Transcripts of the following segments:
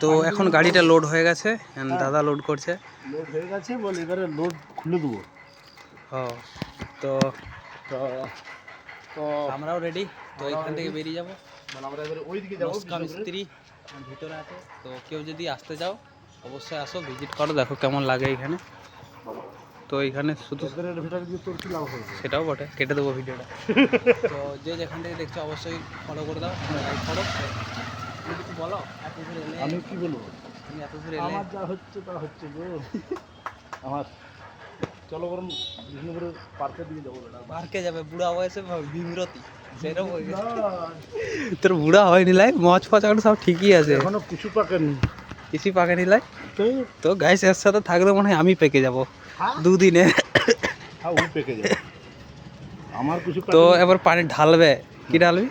তো এখন গাড়িটা লোড হয়ে গেছে দাদা লোড করছে। লোড হয়ে গেছে বল এবারে লোড খুলে দেবো। ও তো তো তো আমরাও রেডি তো এখান থেকে বেরিয়ে যাব। মানে আমরা এবারে ওই দিকে যাব মিস্ত্রি ভিতরে। আছে। তো কেউ যদি আসতে চাও অবশ্যই আসো ভিজিট করো দেখো কেমন লাগে এখানে। তো এখানে শুধু সেটাও বটে কেটে দেবো ভিডিওটা। তো যে যেখান থেকে দেখছ অবশ্যই ফলো করে দাও লাইক করো। কিছু বলো এত দূর এলে আমি কি বলব? তুমি এত দূর এলে আমার যা হচ্ছে তা হচ্ছে গো। আমার চলো বরং বিষ্ণুপুরের পার্কের দিকে যাব পার্কে যাবে বুড়া বয়সে বিমরতি সেরকম হয়ে গেছে। তোর বুড়া হয়নি লাই? মচ ফচ এখন সব ঠিকই আছে। এখনও কিছু পাকেনি। কিছু পাকেনি লাই? তো? তো গাইস এর সাথে থাকলে মনে হয় আমি পেকে যাব। হ্যাঁ? দুদিনে। হ্যাঁ ও পেকে যাবে। আমার কিছু তো এবার পানি ঢালবে। কি ঢালবি?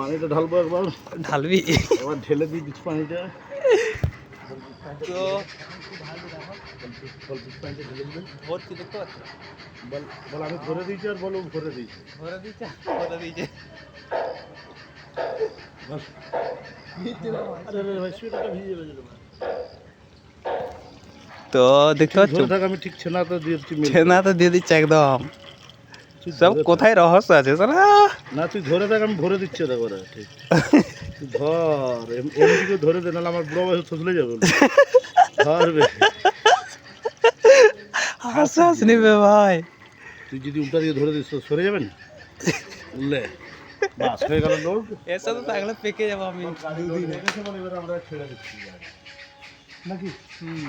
পানিটা ঢালবো একবার। ঢালবি? এবার ঢেলে দিই কিছু পানিটা। তো ভর্তি দেখতে পাচ্ছ? বল বল আমি দিয়েছি আর বলো ভরে দিয়েছি। তো দেখতে পাচ্ছ? আমি ঠিক ছেনা তো মেরে। ছেনা তো দিয়ে দিচ্ছি একদম। সব কোথায় রহস্য আছে? সালা না তুই ধরে থাক আমি ভরে দিচ্ছি দেখো রে ঠিক। ধর এমনিকে ধরে দে নাহলে আমার বুড়ো বয়স থসলে যাবে ধর বে। আশ্বাস নিবে ভাই। তুই যদি উল্টা দিয়ে ধরে দিস তো সরে যাবে না? উল্লে। বাস হয়ে গেল লোড এর সাথে থাকলে পেকে যাব আমি। বলে আমরা ছেড়ে দিচ্ছি। নাকি? হুম।